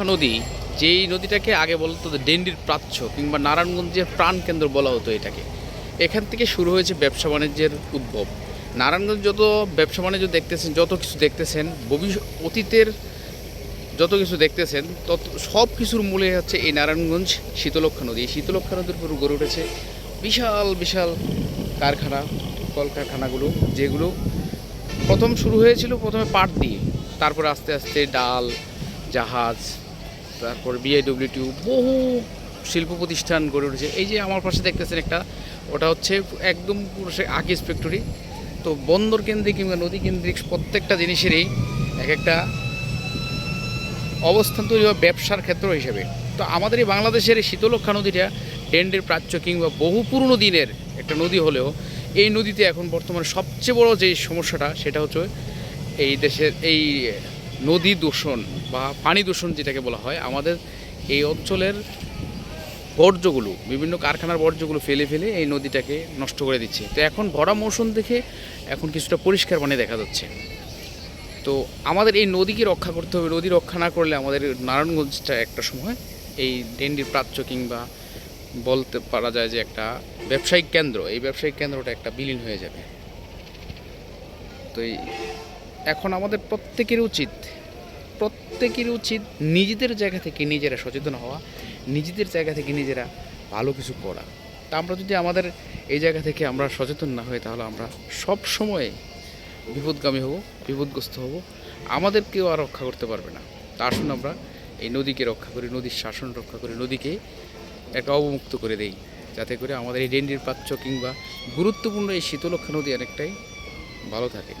নদী, যেই নদীটাকে আগে বলতো ডেন্ডির প্রাচ্য কিংবা নারায়ণগঞ্জের প্রাণকেন্দ্র বলা হতো এটাকে, এখান থেকে শুরু হয়েছে ব্যবসা বাণিজ্যের উদ্ভব। নারায়ণগঞ্জ যত ব্যবসা বাণিজ্য দেখতেছেন, যত কিছু দেখতেছেন ভবিষ্যৎ অতীতের যত কিছু দেখতেছেন, তত সব কিছুর মূলে হচ্ছে এই নারায়ণগঞ্জ শীতলক্ষা নদী। এই শীতলক্ষা নদীর উপর গড়ে উঠেছে বিশাল বিশাল কারখানা, কলকারখানাগুলো, যেগুলো প্রথম শুরু হয়েছিল প্রথমে পাট দিয়ে, তারপরে আস্তে আস্তে ডাল, জাহাজ তারপর বিআইডব্লিউটিউ বহু শিল্প প্রতিষ্ঠান গড়ে উঠেছে। এই যে আমার পাশে দেখতেছেন একটা, ওটা হচ্ছে একদম পুরো সে আকিস ফ্যাক্টরি তো বন্দর কেন্দ্রিক কিংবা নদী কেন্দ্রিক প্রত্যেকটা জিনিসেরই এক একটা অবস্থান তৈরি হয় ব্যবসার ক্ষেত্র হিসেবে। তো আমাদের এই বাংলাদেশের এই শীতলক্ষা নদীটা ডেন্ডের প্রাচ্য কিংবা বহু পুরনো দিনের একটা নদী হলেও এই নদীতে এখন বর্তমানে সবচেয়ে বড় যে সমস্যাটা সেটা হচ্ছে এই দেশের এই নদী দূষণ বা পানি দূষণ যেটাকে বলা হয়, আমাদের এই অঞ্চলের বর্জ্যগুলো, বিভিন্ন কারখানার বর্জ্যগুলো ফেলে ফেলে এই নদীটাকে নষ্ট করে দিচ্ছে। তো এখন ভরা মৌসুম দেখে এখন কিছুটা পরিষ্কার পানি দেখা যাচ্ছে। তো আমাদের এই নদীকে রক্ষা করতে হবে। নদী রক্ষা না করলে আমাদের নারায়ণগঞ্জটা একটা সময় এই ডেন্ডির প্রাচ্য কিংবা বলতে পারা যায় যে একটা ব্যবসায়িক কেন্দ্র। এই ব্যবসায়িক কেন্দ্রটা একটা বিলীন হয়ে যাবে। তো এই এখন আমাদের প্রত্যেকের উচিত প্রত্যেকের উচিত নিজেদের জায়গা থেকে নিজেরা সচেতন হওয়া, নিজেদের জায়গা থেকে নিজেরা ভালো কিছু করা। তা আমরা যদি আমাদের এই জায়গা থেকে আমরা সচেতন না হই, তাহলে আমরা সব সময় বিপদগামী হব, বিপদগ্রস্ত হব। আমাদের কেউ আর রক্ষা করতে পারবে না। তা আসুন আমরা এই নদীকে রক্ষা করি, নদীর শাসন রক্ষা করি, নদীকে একটা অবমুক্ত করে দেই। যাতে করে আমাদের এই ডেন্ডির প্রাচ্য কিংবা গুরুত্বপূর্ণ এই শীতলক্ষা নদী অনেকটাই ভালো থাকে।